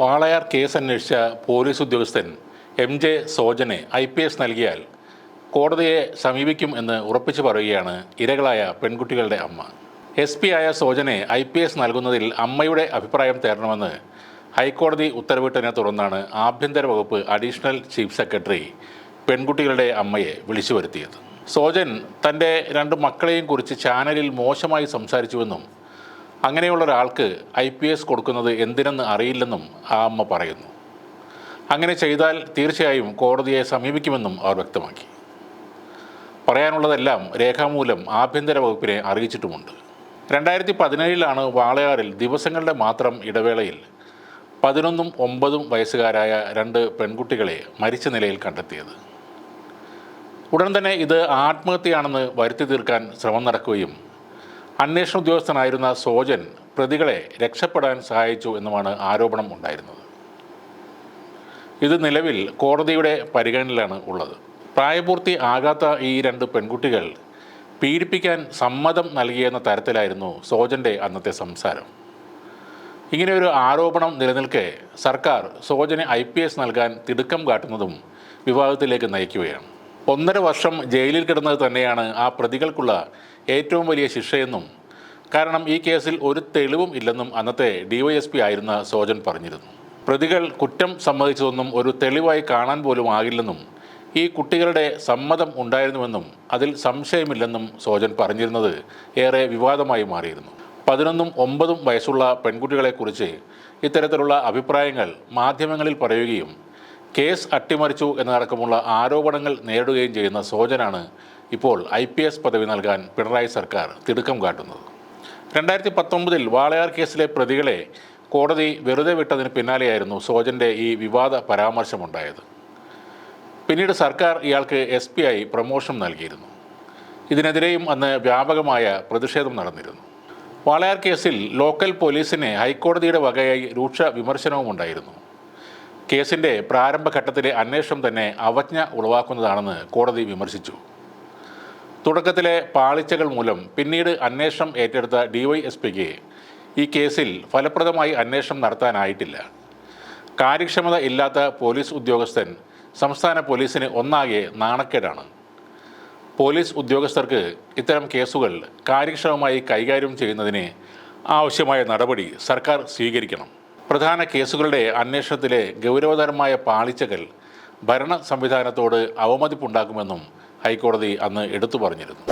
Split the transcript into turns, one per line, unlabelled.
Walayar case അന്വേഷിച്ച police ഉദ്യോഗസ്ഥൻ M J സോജനെ ഐ പി എസ് നൽകിയാൽ കോടതിയെ സമീപിക്കും എന്ന് ഉറപ്പിച്ചു പറയുകയാണ് ഇരകളായ പെൺകുട്ടികളുടെ അമ്മ. എസ് പി ആയ സോജനെ ഐ പി എസ് നൽകുന്നതിൽ അമ്മയുടെ അഭിപ്രായം തേടണമെന്ന് ഹൈക്കോടതി ഉത്തരവിട്ടതിനെ തുടർന്നാണ് ആഭ്യന്തര വകുപ്പ് അഡീഷണൽ ചീഫ് സെക്രട്ടറി പെൺകുട്ടികളുടെ അമ്മയെ വിളിച്ചു വരുത്തിയത്. സോജൻ തന്റെ രണ്ട് മക്കളെയും കുറിച്ച് ചാനലിൽ മോശമായി സംസാരിച്ചുവെന്നും അങ്ങനെയുള്ള ഒരാൾക്ക് ഐ പി എസ് കൊടുക്കുന്നത് എന്തിനെന്ന് അറിയില്ലെന്നും ആ അമ്മ പറയുന്നു. അങ്ങനെ ചെയ്താൽ തീർച്ചയായും കോടതിയെ സമീപിക്കുമെന്നും അവർ വ്യക്തമാക്കി. പറയാനുള്ളതെല്ലാം രേഖാമൂലം ആഭ്യന്തര വകുപ്പിനെ അറിയിച്ചിട്ടുമുണ്ട്. രണ്ടായിരത്തി പതിനേഴിലാണ് വാളയാറിൽ ദിവസങ്ങളുടെ മാത്രം ഇടവേളയിൽ പതിനൊന്നും ഒമ്പതും വയസ്സുകാരായ രണ്ട് പെൺകുട്ടികളെ മരിച്ച നിലയിൽ കണ്ടെത്തിയത്. ഉടൻ തന്നെ ഇത് ആത്മഹത്യയാണെന്ന് വരുത്തി തീർക്കാൻ ശ്രമം നടക്കുകയും അന്വേഷണ ഉദ്യോഗസ്ഥനായിരുന്ന സോജൻ പ്രതികളെ രക്ഷപ്പെടാൻ സഹായിച്ചു എന്നുമാണ് ആരോപണം ഉണ്ടായിരുന്നത്. ഇത് നിലവിൽ കോടതിയുടെ പരിഗണനയിലാണ് ഉള്ളത്. പ്രായപൂർത്തി ആകാത്ത ഈ രണ്ട് പെൺകുട്ടികൾ പീഡിപ്പിക്കാൻ സമ്മതം നൽകിയെന്ന തരത്തിലായിരുന്നു സോജന്റെ അന്നത്തെ സംസാരം. ഇങ്ങനെ ഒരു ആരോപണം നിലനിൽക്കെ സർക്കാർ സോജന് ഐ പി എസ് നൽകാൻ തിടുക്കം കാട്ടുന്നതും വിവാദത്തിലേക്ക് നയിക്കുകയാണ്. ഒന്നര വർഷം ജയിലിൽ കിടന്നത് തന്നെയാണ് ആ പ്രതികൾക്കുള്ള ഏറ്റവും വലിയ ശിക്ഷയെന്നും കാരണം ഈ കേസിൽ ഒരു തെളിവും ഇല്ലെന്നും അന്നത്തെ ഡിവൈഎസ്പി ആയിരുന്ന സോജൻ പറഞ്ഞിരുന്നു. പ്രതികൾ കുറ്റം സമ്മതിച്ചതൊന്നും ഒരു തെളിവായി കാണാൻ പോലും ആകില്ലെന്നും ഈ കുട്ടികളുടെ സമ്മതം ഉണ്ടായിരുന്നുവെന്നും അതിൽ സംശയമില്ലെന്നും സോജൻ പറഞ്ഞിരുന്നത് ഏറെ വിവാദമായി മാറിയിരുന്നു. പതിനൊന്നും ഒമ്പതും വയസ്സുള്ള പെൺകുട്ടികളെക്കുറിച്ച് ഇത്തരത്തിലുള്ള അഭിപ്രായങ്ങൾ മാധ്യമങ്ങളിൽ പറയുകയും കേസ് അട്ടിമറിച്ചു എന്നതടക്കമുള്ള ആരോപണങ്ങൾ നേരിടുകയും ചെയ്യുന്ന സോജനാണ് ഇപ്പോൾ ഐ പി എസ് പദവി നൽകാൻ പിണറായി സർക്കാർ തിടുക്കം കാട്ടുന്നത്. രണ്ടായിരത്തി പത്തൊമ്പതിൽ വാളയാർ കേസിലെ പ്രതികളെ കോടതി വെറുതെ വിട്ടതിന് പിന്നാലെയായിരുന്നു സോജന്റെ ഈ വിവാദ പരാമർശമുണ്ടായത്. പിന്നീട് സർക്കാർ ഇയാൾക്ക് എസ് പി ആയി പ്രമോഷൻ നൽകിയിരുന്നു. ഇതിനെതിരെയും അന്ന് വ്യാപകമായ പ്രതിഷേധം നടന്നിരുന്നു. വാളയാർ കേസിൽ ലോക്കൽ പോലീസിനെ ഹൈക്കോടതിയുടെ വകയായി രൂക്ഷ വിമർശനവും ഉണ്ടായിരുന്നു കേസിന്റെ പ്രാരംഭഘട്ടത്തിലെ അന്വേഷണം തന്നെ അവജ്ഞ ഉളവാക്കുന്നതാണെന്ന് കോടതി വിമർശിച്ചു. തുടക്കത്തിലെ പാളിച്ചകൾ മൂലം പിന്നീട് അന്വേഷണം ഏറ്റെടുത്ത ഡിവൈഎസ്പിക്ക് ഈ കേസിൽ ഫലപ്രദമായി അന്വേഷണം നടത്താനായിട്ടില്ല. കാര്യക്ഷമത ഇല്ലാത്ത പോലീസ് ഉദ്യോഗസ്ഥൻ സംസ്ഥാന പോലീസിന് ഒന്നാകെ നാണക്കേടാണ്. പോലീസ് ഉദ്യോഗസ്ഥർക്ക് ഇത്തരം കേസുകൾ കാര്യക്ഷമമായി കൈകാര്യം ചെയ്യുന്നതിന് ആവശ്യമായ നടപടി സർക്കാർ സ്വീകരിക്കണം. പ്രധാന കേസുകളുടെ അന്വേഷണത്തിലെ ഗൗരവതരമായ പാളിച്ചകൾ ഭരണ സംവിധാനത്തോട് അവമതിപ്പുണ്ടാക്കുമെന്നും ഹൈക്കോടതി അന്ന് എടുത്തു പറഞ്ഞിരുന്നു.